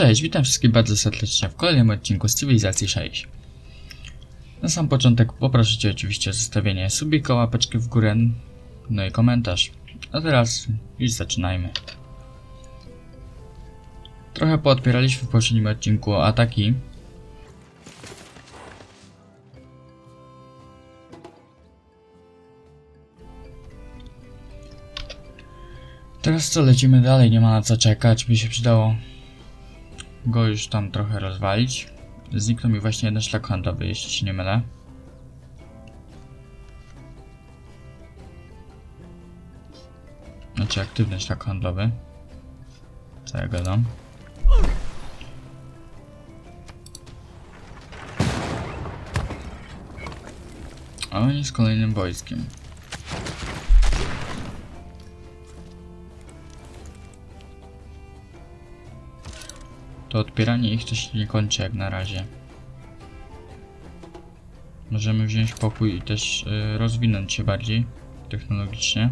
Cześć, witam wszystkich bardzo serdecznie w kolejnym odcinku z Cywilizacji 6. Na sam początek poproszę Cię oczywiście o zostawienie subika, łapeczki w górę, no i komentarz. A teraz już zaczynajmy. Trochę poodpieraliśmy w poprzednim odcinku ataki. Teraz co, lecimy dalej, nie ma na co czekać, by się przydało go już tam trochę rozwalić. Zniknął mi właśnie jeden szlak handlowy, jeśli się nie mylę. Znaczy aktywny szlak handlowy. Co ja gadam? A oni z kolejnym wojskiem. To odpieranie ich to się nie kończy jak na razie. Możemy wziąć pokój i też y, rozwinąć się bardziej technologicznie.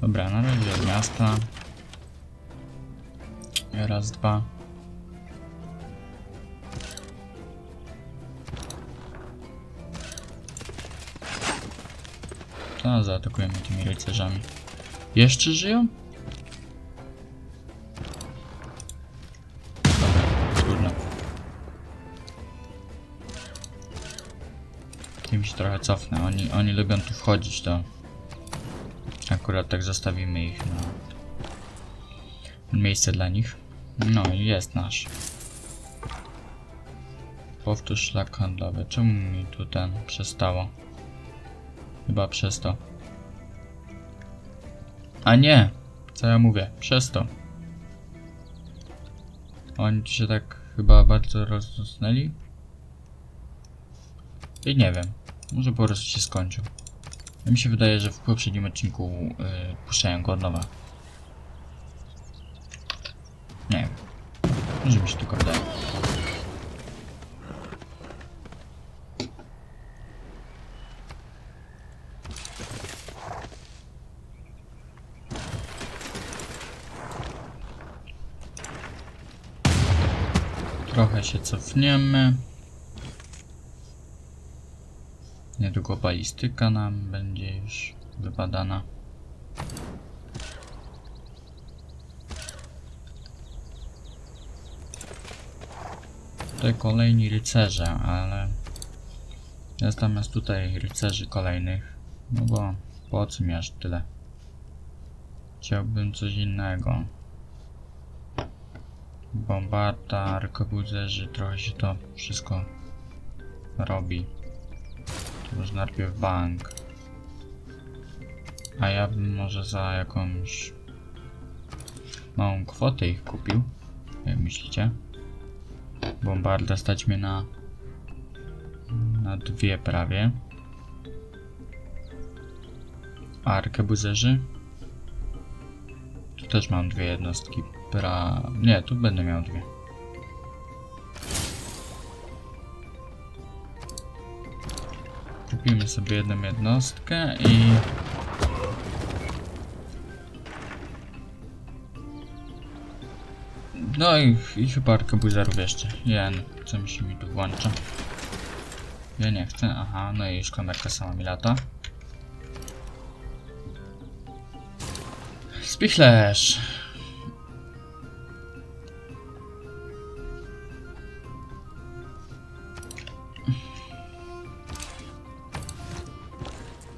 Dobra, na razie od miasta. Raz, dwa. To zaatakujemy tymi rycerzami. Jeszcze żyją? Dobra, trudno. Kimś trochę cofnę. Oni, oni lubią tu wchodzić, to akurat tak zostawimy ich na miejsce dla nich. No i jest nasz. Powtórz szlak handlowy. Czemu mi tu ten przestało? Chyba przez to. A nie! Co ja mówię? Przez to. Oni się tak chyba bardzo rozrosnęli. I nie wiem. Może po prostu się skończył. Mi się wydaje, że w poprzednim odcinku yy, puszczają go od nowa. Nie wiem. Może mi się tylko wydaje. Trochę się cofniemy. Niedługo balistyka nam będzie już wybadana. Tutaj kolejni rycerze, ale zamiast tutaj rycerzy kolejnych, no bo po co mi aż tyle? Chciałbym coś innego. Bombarda, arkobuzerzy, trochę się to wszystko robi. To już najpierw bank. A ja bym może za jakąś małą kwotę ich kupił. Jak myślicie? Bombarda stać mnie na na dwie prawie. A arkebuzerzy? Tu też mam dwie jednostki. Pra... Nie, tu będę miał dwie. Kupimy sobie jedną jednostkę i... No i, i chyba arkebuzerów jeszcze. Jeden, co mi się mi tu włącza. Ja nie chcę, aha, no i już kamerka sama mi lata. Spichlerz!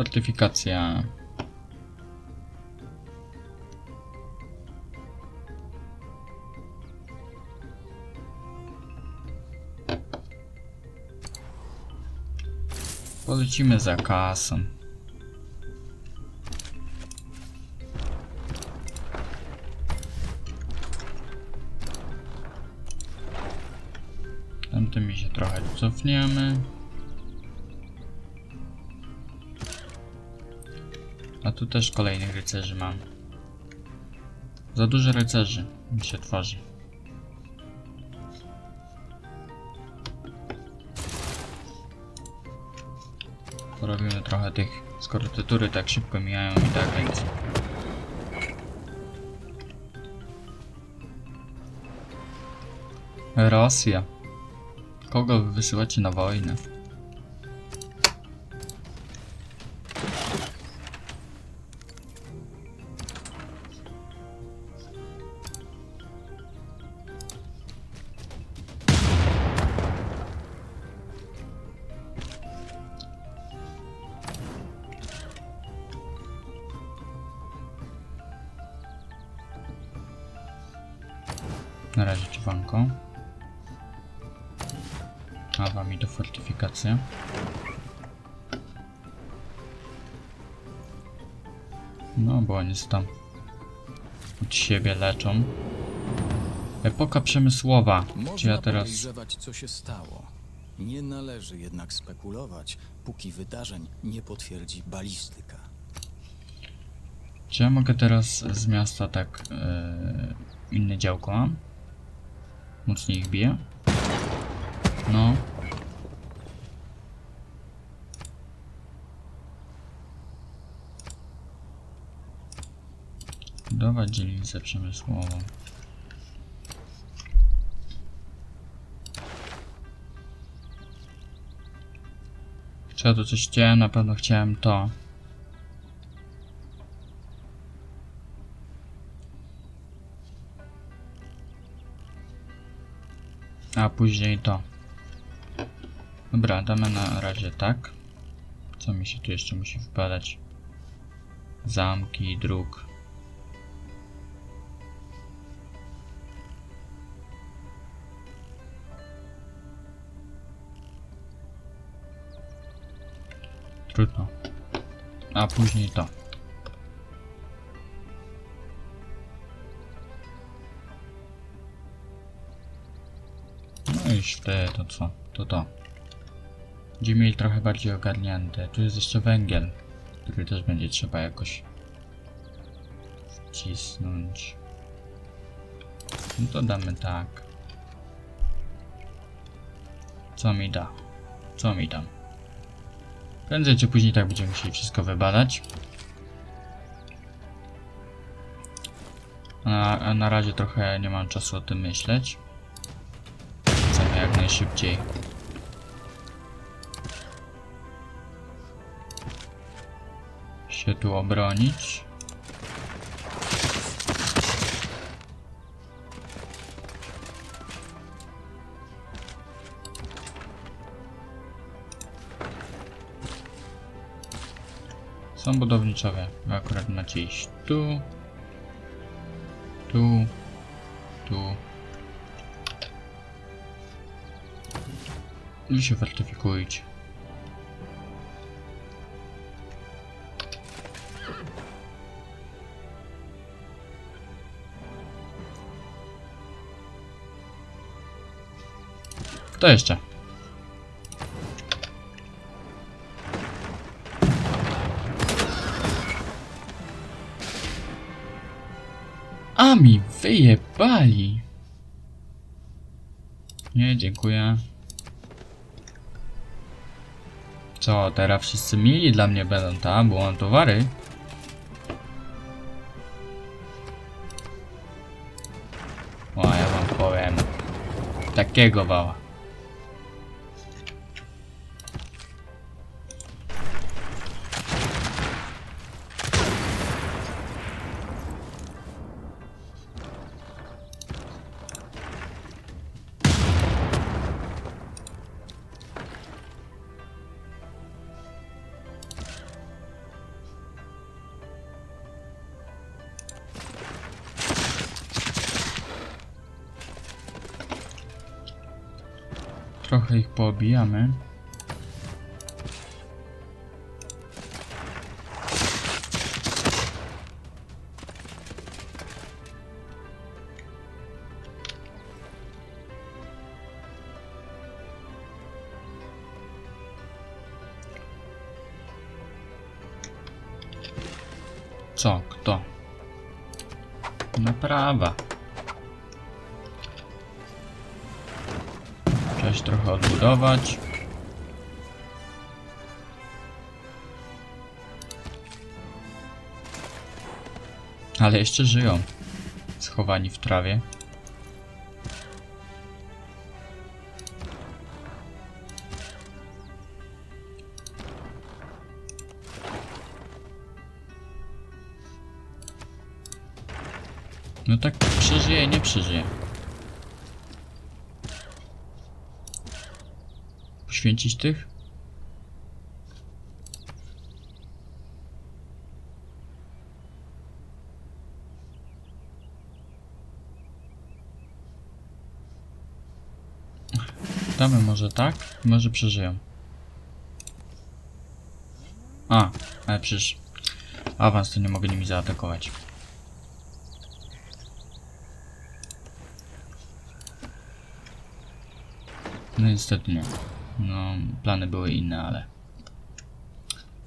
Fortyfikacja. Polecimy za kasą. Tamtymi się trochę cofniemy. A tu też kolejnych rycerzy mam. Za dużo rycerzy mi się tworzy. Porobimy trochę tych Skoro te tury tak szybko mijają i tak, więc... Rosja. Kogo wy wysyłacie na wojnę? No, bo oni się tam od siebie leczą. Epoka przemysłowa. Czy Można ja teraz... podejrzewać, co się stało. Nie należy jednak spekulować, póki wydarzeń nie potwierdzi balistyka. Czy ja mogę teraz z miasta tak e, inne działko mam? Mocniej ich bije? No. Budować dzielnicę przemysłową. Czy ja tu coś chciałem? Na pewno chciałem to. A później to. Dobra, damy na razie tak. Co mi się tu jeszcze musi wpadać? Zamki, dróg. A później to. No i wtedy to co? To to. Będziemy mieli trochę bardziej ogarnięte. Tu jest jeszcze węgiel, który też będzie trzeba jakoś wcisnąć. No to damy tak. Co mi da? Co mi da? Prędzej czy później tak będziemy musieli wszystko wybadać. Na, na razie trochę nie mam czasu o tym myśleć. Chcemy jak najszybciej. się tu obronić. Są budowniczowe. Akurat macie iść tu, tu, tu. I się fortyfikujcie. Kto jeszcze? Wyjebali. Nie, dziękuję. Co, teraz wszyscy mili dla mnie będą, tak? Bo mam towary. O, ja wam powiem. Takiego wała. Trochę ich poobijamy. Co? Kto? Naprawa. też trochę odbudować. Ale jeszcze żyją. Schowani w trawie. No tak przeżyje, nie przeżyje. Poświęcić tych? Damy może tak? Może przeżyją. A, ale przecież awans to nie mogę nimi zaatakować. No niestety nie. No, plany były inne, ale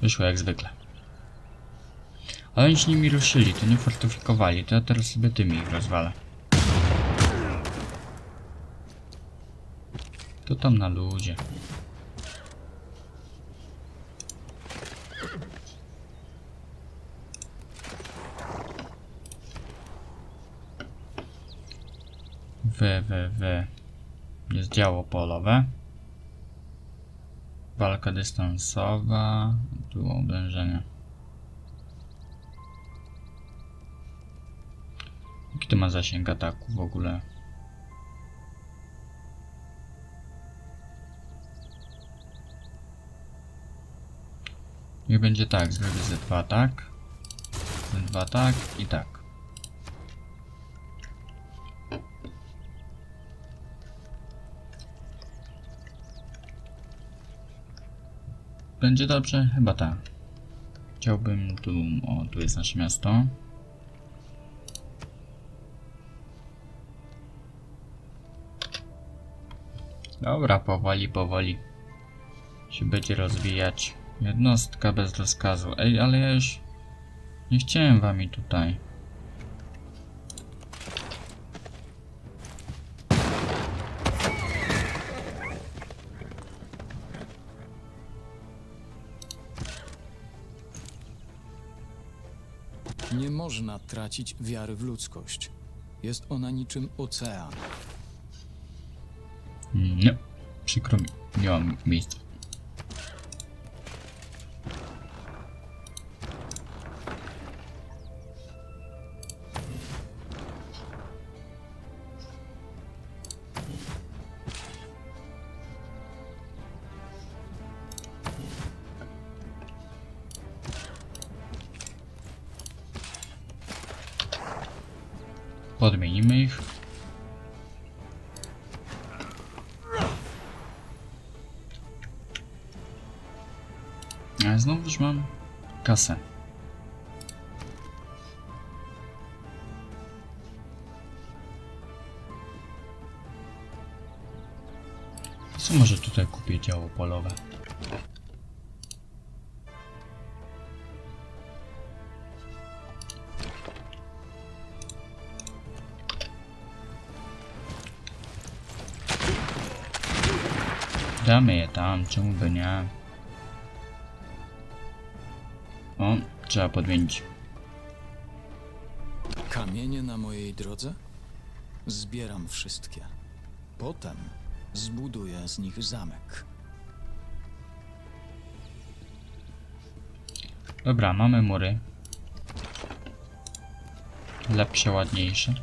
wyszło jak zwykle. Ale oni się nimi ruszyli, to nie fortyfikowali, to ja teraz sobie tymi ich rozwalę. To tam na ludzie. Wy, wy, wy. Jest działo polowe. Walka dystansowa. Tu oblężenie. Jaki to ma zasięg ataku w ogóle? Niech będzie tak, zrobię Z2 tak, Z2 tak i tak. Będzie dobrze? Chyba tak. Chciałbym tu, o tu jest nasze miasto. Dobra, powoli, powoli się będzie rozwijać. Jednostka bez rozkazu. Ej, ale ja już nie chciałem wami tutaj. Można tracić wiary w ludzkość. Jest ona niczym ocean. Nie, przykro mi, nie mam miejsca. Podmienimy ich. Ale znowuż mam kasę. Co może tutaj kupię działo polowe? Damy je tam, czemu by nie? O, trzeba podmienić. Kamienie na mojej drodze? Zbieram wszystkie. Potem zbuduję z nich zamek. Dobra, mamy mury. Lepsze, ładniejsze.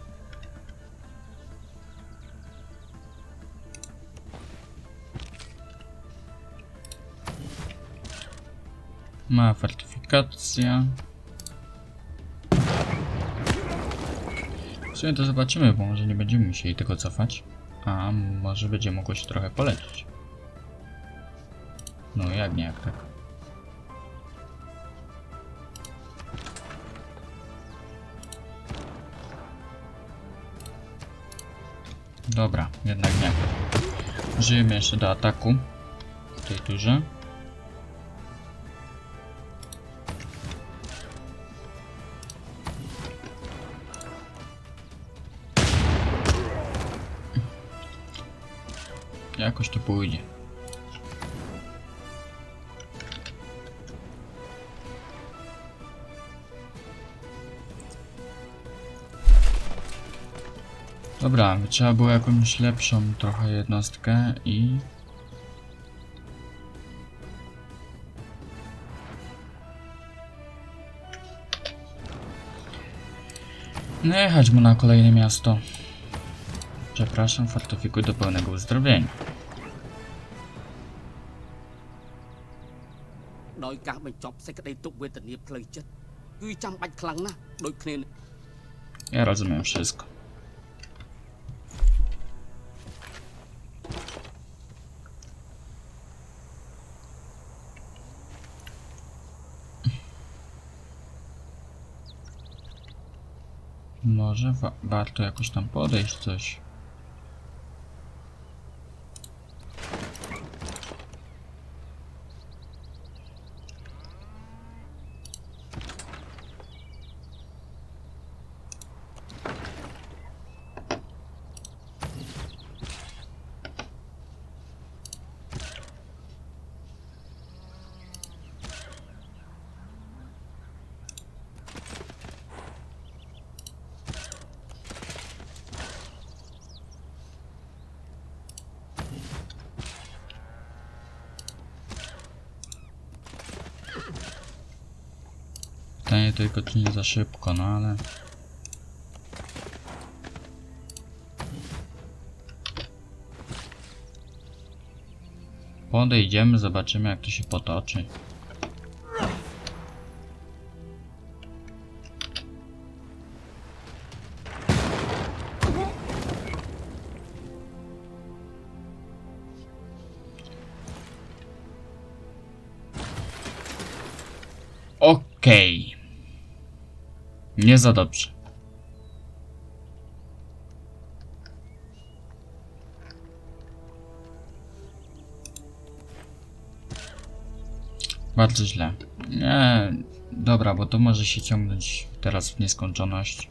Ma fortyfikacja. W sumie to zobaczymy, bo może nie będziemy musieli tego cofać. A może będzie mogło się trochę polecić. No jak nie, jak tak. Dobra, jednak nie. Żyjemy jeszcze do ataku w tej turze. Jakoś to pójdzie. Dobra, trzeba było jakąś lepszą trochę jednostkę i... No jechać mu na kolejne miasto. Przepraszam, fortyfikuj do pełnego uzdrowienia. ដោយការបញ្ចប់សេចក្តីទុក្ខវេទនាផ្លូវចិត្តគឺចាំបាច់ខ្លាំងណាស់ដូចគ្នានឹង Ja rozumiem wszystko. Może wa warto jakoś tam podejść coś. Pytanie tylko czy nie za szybko, no ale... Podejdziemy, zobaczymy jak to się potoczy. Okej. Nie za dobrze. Bardzo źle. Nie, dobra, bo to może się ciągnąć teraz w nieskończoność.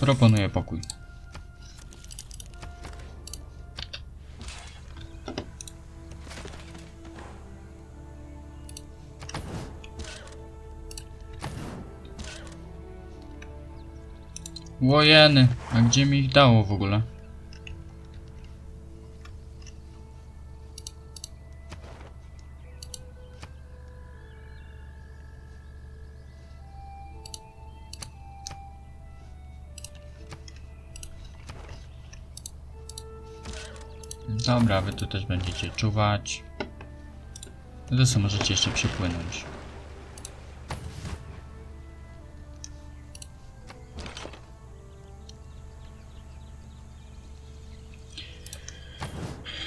Proponuję pokój. Łojeny, a gdzie mi ich dało w ogóle? Dobra, wy tu też będziecie czuwać. Co możecie jeszcze przypłynąć.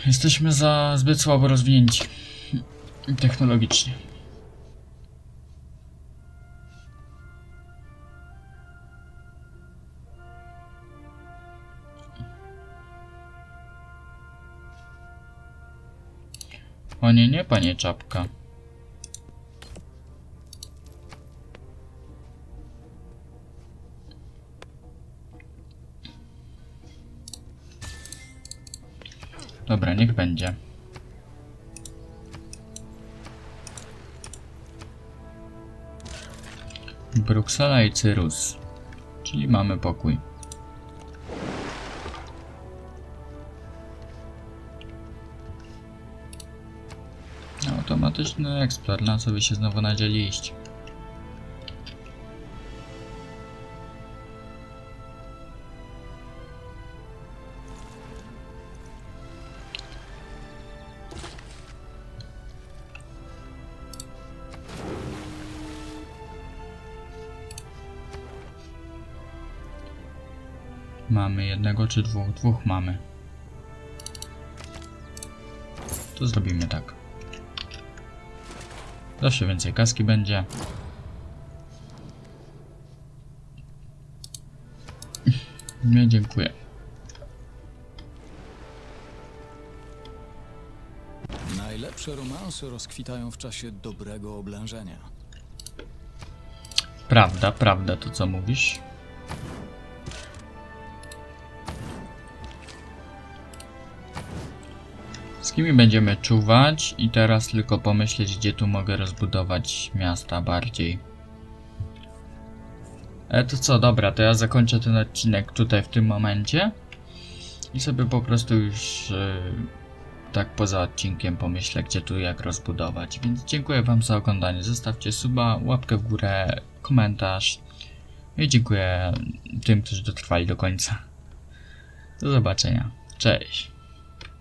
Jesteśmy za zbyt słabo rozwinięci technologicznie. O nie, nie, panie czapka. Dobra, niech będzie. Bruksela i Cyrus. Czyli mamy pokój. Automatyczny eksport, na co wy się znowu nadzieliście? Mamy jednego czy dwóch? Dwóch mamy. To zrobimy tak. Zawsze więcej kaski będzie. Nie, dziękuję. Najlepsze romanse rozkwitają w czasie dobrego oblężenia. Prawda, prawda to co mówisz. Z kimi będziemy czuwać i teraz tylko pomyśleć, gdzie tu mogę rozbudować miasta bardziej. Ale to co, dobra, to ja zakończę ten odcinek tutaj w tym momencie i sobie po prostu już yy, tak poza odcinkiem pomyślę, gdzie tu jak rozbudować. Więc dziękuję Wam za oglądanie. Zostawcie suba, łapkę w górę, komentarz. I dziękuję tym, którzy dotrwali do końca. Do zobaczenia. Cześć.